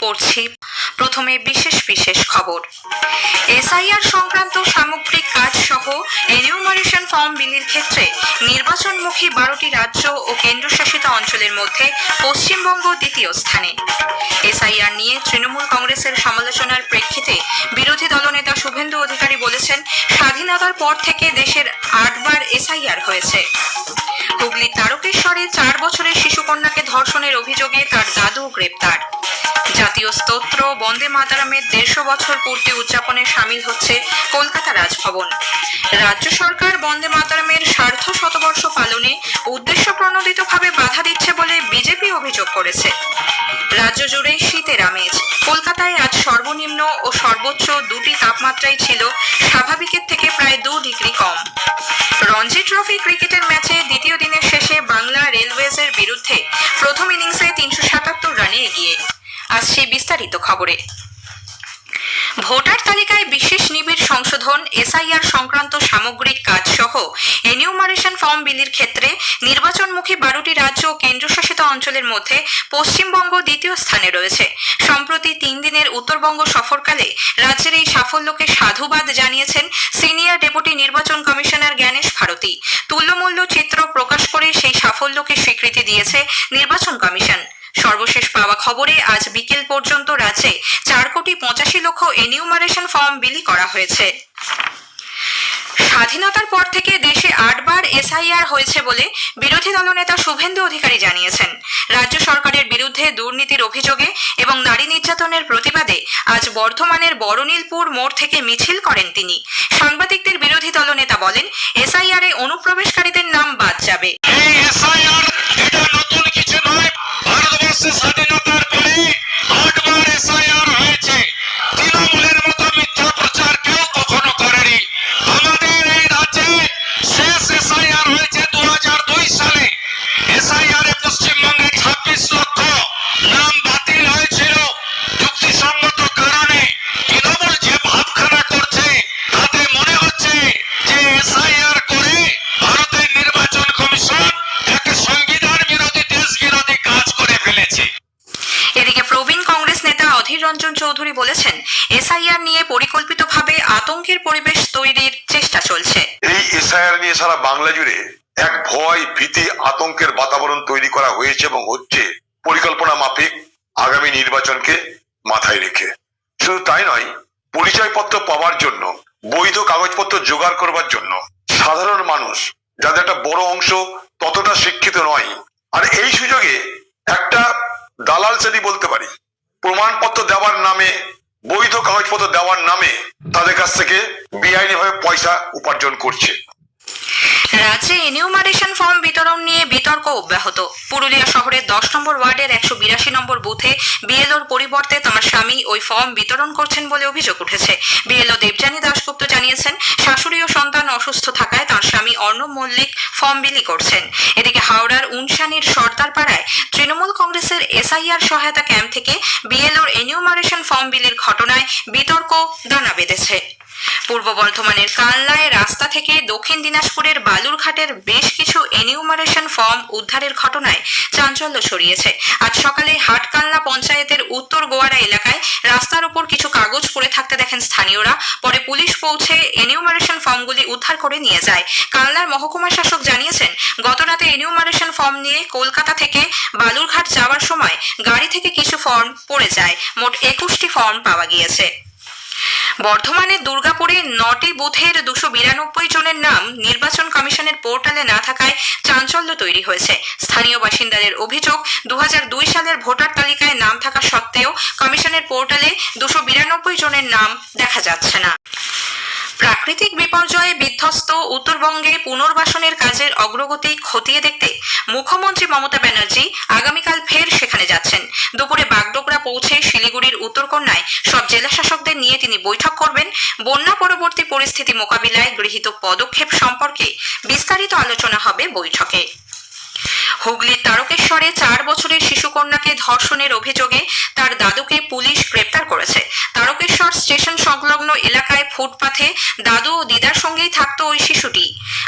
পড়ছি। প্রথমে বিশেষ বিশেষ খবর। এসআইআর সংক্রান্ত সামগ্রিক কাজ সহ এনিউমারেশন ফর্ম বিলির ক্ষেত্রে নির্বাচনমুখী বারোটি রাজ্য ও কেন্দ্রশাসিত অঞ্চলের মধ্যে পশ্চিমবঙ্গ দ্বিতীয় স্থানে। এসআইআর নিয়ে তৃণমূল কংগ্রেসের সমালোচনার প্রেক্ষিতে বিরোধী দলনেতা শুভেন্দু অধিকারী বলেছেন, স্বাধীনতার পর থেকে দেশের আটবার এসআইআর হয়েছে। হুগলির তারকেশ্বরে চার বছরের শিশুকন্যাকে ধর্ষণের অভিযোগে তার দাদু গ্রেপ্তার। জাতীয় স্তোত্র বন্দে মাতারামের দেড়শো বছর পূর্তি উদযাপনে সামিল হচ্ছে কলকাতা রাজভবন। রাজ্য সরকার বন্দে মাতারামের সার্ধ শতবর্ষ পালনে উদ্দেশ্য প্রণোদিতভাবে বাধা দিচ্ছে বলে বিজেপি অভিযোগ করেছে। রাজ্য জুড়ে শীতের আমেজ। কলকাতায় আজ সর্বনিম্ন ও সর্বোচ্চ দুটি তাপমাত্রাই ছিল স্বাভাবিকের থেকে প্রায় দু ডিগ্রি কম। রঞ্জি ট্রফি ক্রিকেটের ম্যাচে দ্বিতীয় দিনের শেষে বাংলা রেলওয়েজের বিরুদ্ধে প্রথম ইনিংসে তিনশো সাতাত্তর রানে এগিয়ে। আসছে বিস্তারিত খবরে। ভোটার তালিকায় বিশেষ নিবিড় সংশোধন, এসআইআর সংক্রান্ত সামগ্রিক কাজ সহ এনিউমারেশন ফর্ম বিলির ক্ষেত্রে নির্বাচনমুখী বারোটি রাজ্য ও কেন্দ্রশাসিত অঞ্চলের মধ্যে পশ্চিমবঙ্গ দ্বিতীয় স্থানে রয়েছে। সম্প্রতি তিন দিনের উত্তরবঙ্গ সফরকালে রাজ্যের এই সাফল্যকে সাধুবাদ জানিয়েছেন সিনিয়র ডেপুটি নির্বাচন কমিশনার জ্ঞানেশ ভারতী। তুল্যমূল্য চিত্র প্রকাশ করে সেই সাফল্যকে স্বীকৃতি দিয়েছে নির্বাচন কমিশন। সর্বশেষ পাওয়া খবরে আজ বিকেল পর্যন্ত রাজ্যে চার কোটি পঁচাশি লক্ষ এনিউমারেশন ফর্ম বিলি করা হয়েছে। স্বাধীনতার পর থেকে দেশে আটবার এসআইআর হয়েছে বলে বিরোধী দলনেতা শুভেন্দু অধিকারী জানিয়েছেন। রাজ্য সরকারের বিরুদ্ধে দুর্নীতির অভিযোগে এবং নারী নির্যাতনের প্রতিবাদে আজ বর্ধমানের বড়নীলপুর মোড় থেকে মিছিল করেন তিনি। সাংবাদিকদের বিরোধী দলনেতা বলেন, এসআইআর এ অনুপ্রবেশকারীদের নাম বাদ যাবে। এই এসআইআর এসআইআর নিয়ে পরিকল্পিতভাবে আতঙ্কের পরিবেশ তৈরির চেষ্টা চলছে। এই এসআইআর নিয়ে সারা বাংলা জুড়ে এক ভয়, ভীতি, আতঙ্কের বাতাবরণ তৈরি করা হয়েছে এবং হচ্ছে পরিকল্পনা মাফিক আগামী নির্বাচনকে মাথায় রেখে। শুধু তাই নয়, পরিচয়পত্র পাওয়ার জন্য, বৈধ কাগজপত্র জোগাড় করবার জন্য সাধারণ মানুষ যাদের একটা বড় অংশ ততটা শিক্ষিত নয়। আর এই সুযোগে একটা দালাল শ্রেণি বলতে পারি, প্রমাণপত্র দেওয়ার নামে বৈধ কাগজপত্র দেওয়ার নামে তাদের কাছ থেকে বেআইনিভাবে পয়সা উপার্জন করছে। রাজ্যে এনিউমারেশন ফর্ম বিতরণ নিয়ে বিতর্ক অব্যাহত। পুরুলিয়া শহরের দশ নম্বর ওয়ার্ডের একশো বিরাশি নম্বর বুথে বিএলওর পরিবর্তে তাঁর স্বামী ওই ফর্ম বিতরণ করছেন বলে অভিযোগ উঠেছে। বিএলও দেবযানী দাশগুপ্ত জানিয়েছেন, শাশুড়ি ও সন্তান অসুস্থ থাকায় তাঁর স্বামী অর্ণব মল্লিক ফর্ম বিলি করছেন। এদিকে হাওড়ার উনসানির সর্দার পাড়ায় তৃণমূল কংগ্রেসের এসআইআর সহায়তা ক্যাম্প থেকে বিএলওর এনিউমারেশন ফর্ম বিলির ঘটনায় বিতর্ক দানা বেঁধেছে। পূর্ব বর্ধমানের কালনায় রাস্তা থেকে দক্ষিণ দিনাজপুরের বালুরঘাটের বেশ কিছু এনিউমারেশন ফর্ম উদ্ধারের ঘটনায় চাঞ্চল্য ছড়িয়েছে। আজ সকালে হাটকালনা পঞ্চায়েতের উত্তর গোয়ারা এলাকায় রাস্তার উপর কিছু কাগজ পড়ে থাকতে দেখেন স্থানীয়রা। পরে পুলিশ পৌঁছে এনিউমারেশন ফর্মগুলি উদ্ধার করে নিয়ে যায়। কালনার মহকুমা শাসক জানিয়েছেন, গতরাতে এনিউমারেশন ফর্ম নিয়ে কলকাতা থেকে বালুরঘাট যাওয়ার সময় গাড়ি থেকে কিছু ফর্ম পড়ে যায়। মোট একুশটি ফর্ম পাওয়া গিয়েছে। বর্ধমানের দুর্গাপুরে নটি বুথের দুশো বিরানব্বই জনের নাম নির্বাচন কমিশনের পোর্টালে না থাকায় চাঞ্চল্য তৈরি হয়েছে। স্থানীয় বাসিন্দাদের অভিযোগ দু হাজার দুই সালের ভোটার তালিকায় নাম থাকা সত্ত্বেও কমিশনের পোর্টালে দুশো বিরানব্বই জনের নাম দেখা যাচ্ছে না। প্রাকৃতিক বিপর্যয়ে বিধ্বস্ত উত্তরবঙ্গে পুনর্বাসনের কাজের অগ্রগতি খতিয়ে দেখতে মুখ্যমন্ত্রী মমতা ব্যানার্জি আগামীকাল ফের সেখানে যাচ্ছেন। দুপুরে বাগডোগরা পৌঁছে শিলিগুড়ির উত্তরকন্যায় সব জেলাশাসকদের নিয়ে তিনি বৈঠক করবেন। বন্যা পরবর্তী পরিস্থিতি মোকাবিলায় গৃহীত পদক্ষেপ সম্পর্কে বিস্তারিত আলোচনা হবে বৈঠকে। হুগলির তারকেশ্বরে চার বছরের শিশুকন্যাকে ধর্ষণের অভিযোগে তার দাদুকে পুলিশ গ্রেপ্তার করেছে। তারকেশ্বর স্টেশন সংলগ্ন এলাকায় ফুটপাথে দাদু ও দিদার সঙ্গেই থাকতো ওই শিশুটি।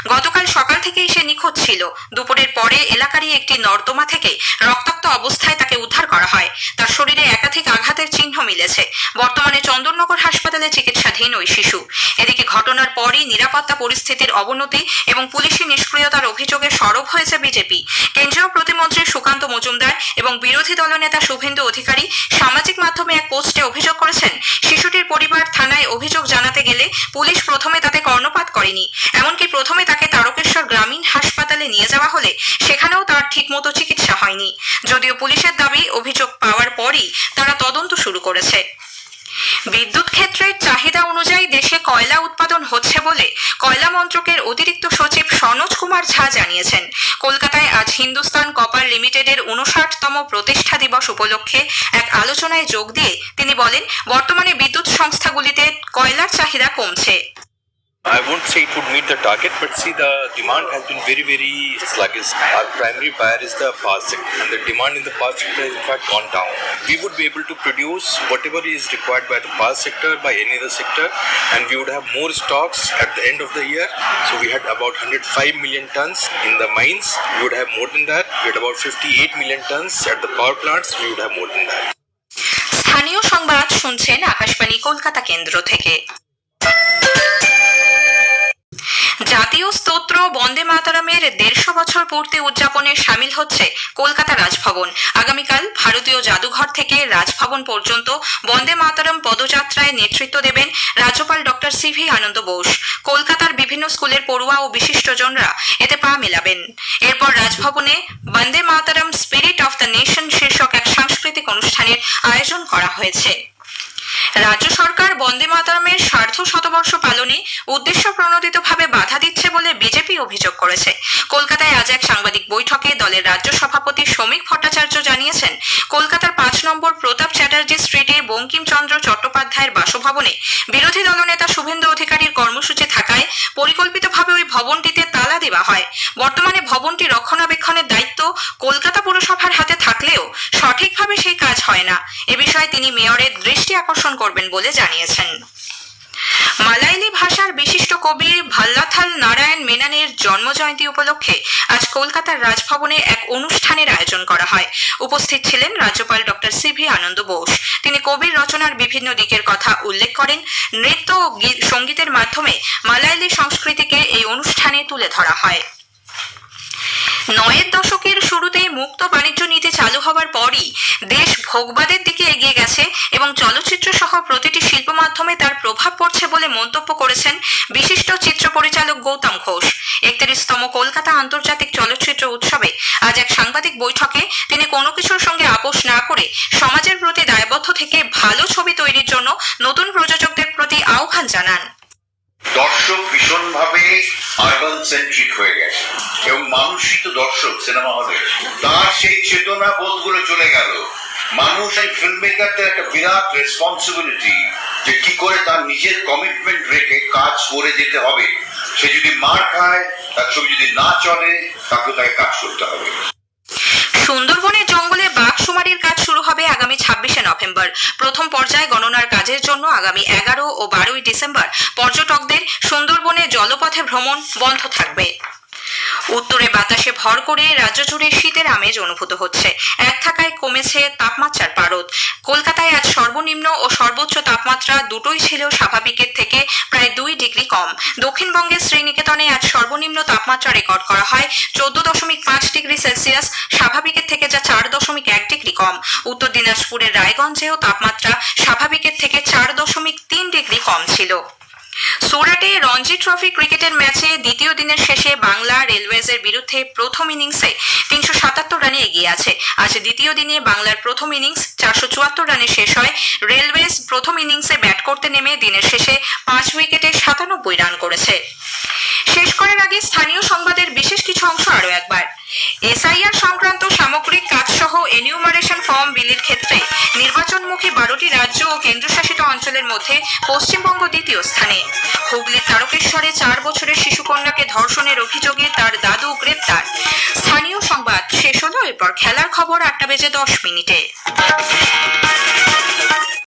গতকাল সকাল থেকেই সে নিখোঁজ ছিল। দুপুরের পরে এলাকারই একটি নর্দমা থেকে রক্তাক্ত অবস্থায় তাকে উদ্ধার করা হয়। তার শরীরে একাধিক আঘাতের চিহ্ন মিলেছে। বর্তমানে চন্দননগর হাসপাতালে চিকিৎসাধীন ওই শিশু। এদিকে ঘটনার পরই নিরাপত্তা পরিস্থিতির অবনতি এবং পুলিশি নিষ্ক্রিয়তার অভিযোগে সরব হয়েছে বিজেপি। কেন্দ্রীয় প্রতিমন্ত্রী সুকান্ত মজুমদার এবং বিরোধী দলনেতা শুভেন্দু অধিকারী সামাজিক মাধ্যমে এক পোস্টে অভিযোগ করেছেন, শিশুটির পরিবার থানায় অভিযোগ জানাতে গেলে পুলিশ প্রথমে তাতে কর্ণপাত করেনি। এমনকি প্রথমে তাকে তারকেশ্বর গ্রামীণ হাসপাতালে নিয়ে যাওয়া হলে সেখানেও তার ঠিকমতো চিকিৎসা হয়নি। যদিও পুলিশের দাবি অভিযোগ পাওয়ার পরই তারা তদন্ত শুরু করেছে। বিদ্যুৎ ক্ষেত্রের চাহিদা অনুযায়ী দেশে কয়লা উৎপাদন হচ্ছে বলে কয়লা মন্ত্রকের অতিরিক্ত সচিব সনোজ কুমার ঝা জানিয়েছেন। কলকাতায় আজ হিন্দুস্তান কপার লিমিটেডের উনষাটতম প্রতিষ্ঠা দিবস উপলক্ষে এক আলোচনায় যোগ দিয়ে তিনি বলেন, বর্তমানে বিদ্যুৎ সংস্থাগুলিতে কয়লার চাহিদা কমছে। I won't say it would meet the target, but see, the demand has been very, very sluggish. Our primary buyer is the power sector, and the demand in the power sector has in fact gone down. We would be able to produce whatever is required by the power sector, by any other sector, and we would have more stocks at the end of the year. So we had about 105 million tons in the mines. We would have more than that. We had about 58 million tons at the power plants. We would have more than that. স্থানীয় সংবাদ শুনছেন আকাশবাণী কলকাতা কেন্দ্র থেকে জাতীয় স্তোত্র বন্দে মাতারামের দেড়শো বছর পূর্তি উদযাপনে সামিল হচ্ছে কলকাতা রাজভবন। আগামীকাল ভারতীয় জাদুঘর থেকে রাজভবন পর্যন্ত বন্দে মাতারাম পদযাত্রায় নেতৃত্ব দেবেন রাজ্যপাল ডক্টর সিভি আনন্দ বোস। কলকাতার বিভিন্ন স্কুলের পড়ুয়া ও বিশিষ্টজনরা এতে পা মেলাবেন। এরপর রাজভবনে Vande Mataram spirit of the nation শীর্ষক এক সাংস্কৃতিক অনুষ্ঠানের আয়োজন করা হয়েছে। রাজ্য সরকার বন্দে মাতারামের সার্ধ শতবর্ষ পালনে উদ্দেশ্য প্রণোদিতভাবে বাধা দিচ্ছে বলে বিজেপি অভিযোগ করেছে। কলকাতায় আজ এক সাংবাদিক বৈঠকে দলের রাজ্য সভাপতি শ্রমিক ভট্টাচার্য জানিয়েছেন, কলকাতার পাঁচ নম্বর প্রতাপ চ্যাটার্জি স্ট্রিটে বঙ্কিমচন্দ্র চট্টোপাধ্যায়ের বাসভবনে বিরোধী দলনেতা শুভেন্দু অধিকারীর কর্মসূচি থাকায় পরিকল্পিতভাবে ওই ভবনটিতে দেওয়া হয়। বর্তমানে ভবনটি রক্ষণাবেক্ষণের দায়িত্ব কলকাতা পুরসভার হাতে থাকলেও সঠিকভাবে সেই কাজ হয় না। এ বিষয়ে তিনি মেয়রের দৃষ্টি আকর্ষণ করবেন বলে জানিয়েছেন। মেনানের জন্মজয়ন্তী উপলক্ষে আজ কলকাতার রাজভবনে এক অনুষ্ঠানের আয়োজন করা হয়। উপস্থিত ছিলেন রাজ্যপাল ডক্টর সিভি আনন্দ বোস। তিনি কবির রচনার বিভিন্ন দিকের কথা উল্লেখ করেন। নৃত্য ও গীত- সঙ্গীতের মাধ্যমে মালায়ালি সংস্কৃতিকে এই অনুষ্ঠানে তুলে ধরা হয়। মুক্ত বাণিজ্য নীতি চালু হওয়ার পরই দেশ ভোগবাদের দিকে এগিয়ে গেছে এবং চলচ্চিত্র সহ প্রতিটি শিল্প মাধ্যমে তার প্রভাব পড়ছে বলে মন্তব্য করেছেন বিশিষ্ট চিত্র পরিচালক গৌতম ঘোষ। একত্রিশতম কলকাতা আন্তর্জাতিক চলচ্চিত্র উৎসবে আজ এক সাংবাদিক বৈঠকে তিনি কোনো কিছুর সঙ্গে আপোষ না করে সমাজের প্রতি দায়বদ্ধ থেকে ভালো ছবি তৈরির জন্য নতুন প্রযোজকদের প্রতি আহ্বান জানান। দর্শক ভীষণভাবে আরবান সেন্ট্রিক হয়ে গেছে। এবং মানুষই তো দর্শক সিনেমা হলে তার সেই চেতনা বোধগুলো চলে গেল। মানুষ এই ফিল্ম মেকারদের একটা বিরাট রেসপন্সিবিলিটি যে কি করে তার নিজের কমিটমেন্ট রেখে কাজ করে যেতে হবে। সে যদি মার খায়, তার ছবি যদি না চলে তাকে তাকে কাজ করতে হবে। সুন্দরবনের জঙ্গলে বাঘ শুমারির কাজ নভেম্বর প্রথম পর্যায়ে গণনার কাজের জন্য আগামী এগারো ও বারোই ডিসেম্বর পর্যটকদের সুন্দরবনে জলপথে ভ্রমণ বন্ধ থাকবে। উত্তরে বাতাসে ভর করে রাজ্য জুড়ে শীতের আমেজ অনুভূত হচ্ছে। এক থাকায় কমেছে তাপমাত্রার পারদ। কলকাতায় আজ সর্বনিম্ন ও সর্বোচ্চ তাপমাত্রা দুটোই ছিল স্বাভাবিকের থেকে প্রায় দুই ডিগ্রি কম। দক্ষিণবঙ্গের শ্রীনিকেতনে আজ সর্বনিম্ন তাপমাত্রা রেকর্ড করা হয় চোদ্দ দশমিক পাঁচ ডিগ্রি সেলসিয়াস, স্বাভাবিকের থেকে যা চার দশমিক এক ডিগ্রি কম। উত্তর দিনাজপুরের রায়গঞ্জেও তাপমাত্রা স্বাভাবিকের থেকে চার দশমিক তিন ডিগ্রি কম ছিল। সুরাটে রঞ্জি ট্রফি ক্রিকেটের ম্যাচে দ্বিতীয় দিনের শেষে বাংলা রেলওয়েজের বিরুদ্ধে প্রথম ইনিংসে তিনশো সাতাত্তর রানে এগিয়ে আছে। আজ দ্বিতীয় দিনে বাংলার প্রথম ইনিংস চারশো চুয়াত্তর রানে শেষ হয়। রেলওয়েজ প্রথম ইনিংসে ব্যাট করতে নেমে দিনের শেষে পাঁচ উইকেটে সাতানব্বই রান করেছে। শেষ করার আগে স্থানীয় সংবাদের বিশেষ কিছু অংশ আরও একবার। এসআইআর সংক্রান্ত সামগ্রিক কাজসহ এনিউমারেশন ফর্ম বিলির ক্ষেত্রে নির্বাচনমুখী বারোটি রাজ্য ও কেন্দ্রশাসিত অঞ্চলের মধ্যে পশ্চিমবঙ্গ দ্বিতীয় স্থানে। হুগলির তারকেশ্বরে চার বছরের শিশুকন্যাকে ধর্ষণের অভিযোগে তার দাদু গ্রেপ্তার। স্থানীয় সংবাদ শেষ হলো এরপর খেলার খবর আটটা বেজে দশ মিনিটে।